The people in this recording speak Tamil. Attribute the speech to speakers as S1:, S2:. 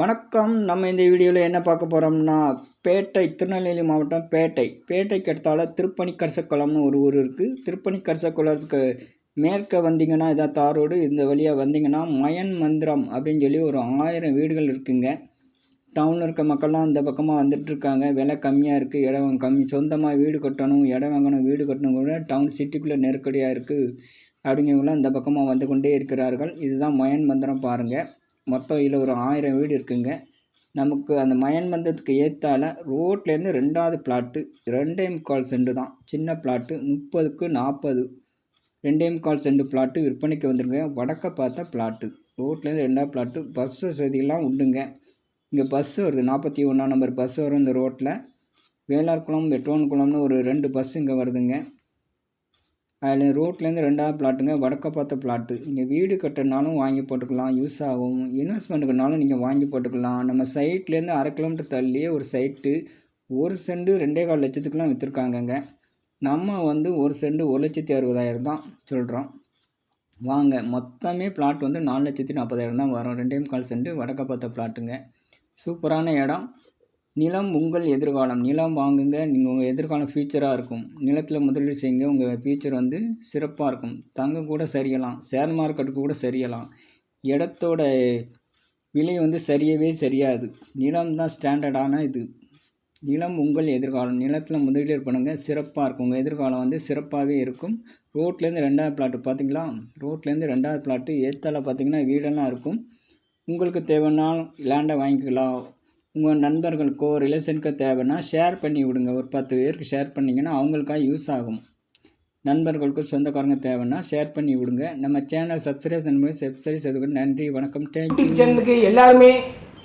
S1: வணக்கம். நம்ம இந்த வீடியோவில் என்ன பார்க்க போகிறோம்னா பேட்டை திருநெல்வேலி மாவட்டம் பேட்டை. பேட்டைக்கு அடுத்தால திருப்பணி கரசக்குளம்னு ஒரு ஊர் இருக்குது திருப்பணி கரசக்குளத்துக்கு மேற்க வந்தீங்கன்னா இதான் தாரோடு இந்த வழியாக வந்தீங்கன்னா மயன் மந்திரம் அப்படின்னு சொல்லி ஒரு ஆயிரம் வீடுகள் இருக்குங்க. டவுனில் இருக்க மக்கள்லாம் இந்த பக்கமாக வந்துட்டுருக்காங்க விலை கம்மியாக இருக்குது இடம் கம்மி. சொந்தமாக வீடு கட்டணும் இடம் வாங்கணும் வீடு கட்டணும் கூட டவுன் சிட்டிக்குள்ளே நெருக்கடியாக இருக்குது அப்படிங்கிறவங்களாம் இந்த பக்கமாக வந்து கொண்டே இருக்கிறார்கள். இதுதான் மயன் மந்திரம் பாருங்கள் மொத்தம் இதில் ஒரு ஆயிரம் வீடு இருக்குங்க. நமக்கு அந்த மயன் மந்தத்துக்கு ஏற்றால ரோட்லேருந்து ரெண்டாவது பிளாட்டு ரெண்டே முக்கால் செண்டு தான். சின்ன பிளாட்டு முப்பதுக்கு நாற்பது. ரெண்டே முக்கால் செண்டு பிளாட்டு விற்பனைக்கு வந்துருங்க வடக்க பார்த்தா பிளாட்டு ரோட்லேருந்து ரெண்டாவது பிளாட்டு பஸ் வசதியெல்லாம் உண்டுங்க. இங்கே பஸ் வருது. நாற்பத்தி ஒன்றாம் நம்பர் பஸ் வரும் இந்த ரோட்டில் வேளார்குளம் வெட்டுவன் குளம்னு ஒரு ரெண்டு பஸ் இங்கே வருதுங்க. அதில் ரோட்லேருந்து ரெண்டாவது பிளாட்டுங்க வடக்க பார்த்த பிளாட்டு. நீங்கள் வீடு கட்டுறனாலும் வாங்கி போட்டுக்கலாம் யூஸ் ஆகும். இன்வெஸ்ட்மெண்ட்டுக்குனாலும் நீங்கள் வாங்கி போட்டுக்கலாம். நம்ம சைட்லேருந்து அரை கிலோமீட்டர் தள்ளியே ஒரு சைட்டு ஒரு செண்டு ரெண்டே கால் லட்சத்துக்குலாம் விற்றுருக்காங்கங்க நம்ம வந்து ஒரு செண்டு ஒரு லட்சத்தி அறுபதாயிரம் தான் சொல்கிறோம் வாங்க மொத்தமே பிளாட் வந்து நாலு லட்சத்தி நாற்பதாயிரம் தான் வரும். ரெண்டே கால் செண்டு வடக்க பார்த்த பிளாட்டுங்க சூப்பரான இடம். நிலம் உங்கள் எதிர்காலம். நிலம் வாங்குங்க. நீங்கள் உங்கள் எதிர்காலம் ஃபியூச்சராக இருக்கும். நிலத்தில் முதலீடு செய்யுங்க. உங்கள் ஃபியூச்சர் வந்து சிறப்பாக இருக்கும். தங்கம் கூட சரியலாம். ஷேர் மார்க்கெட்டுக்கு கூட சரியலாம். இடத்தோட விலை வந்து சரியவே சரியாது. நிலம் தான் ஸ்டாண்டர்டான இது. நிலம் உங்கள் எதிர்காலம். நிலத்தில் முதலீடு பண்ணுங்கள் சிறப்பாக இருக்கும். உங்கள் எதிர்காலம் வந்து சிறப்பாகவே இருக்கும். ரோட்லேருந்து ரெண்டாவது பிளாட்டு பார்த்தீங்களா ரோட்லேருந்து ரெண்டாவது பிளாட்டு ஏத்தால பார்த்தீங்கன்னா வீடெல்லாம் இருக்கும். உங்களுக்கு தேவைன்னா லேண்டை வாங்கிக்கலாம். உங்கள் நண்பர்களுக்கோ ரிலேஷனுக்கோ தேவைன்னா ஷேர் பண்ணி விடுங்க. ஒரு பத்து பேருக்கு ஷேர் பண்ணிங்கன்னா அவங்களுக்காக யூஸ் ஆகும். நண்பர்களுக்கும் சொந்தக்காரங்க தேவைன்னா ஷேர் பண்ணி விடுங்க. நம்ம சேனல் சப்ஸ்கிரைப் பண்ணி சப்ஸ்கிரைப் செய்துக்கு நன்றி வணக்கம். தேங்க்யூ
S2: சேனலுக்கு எல்லாருமே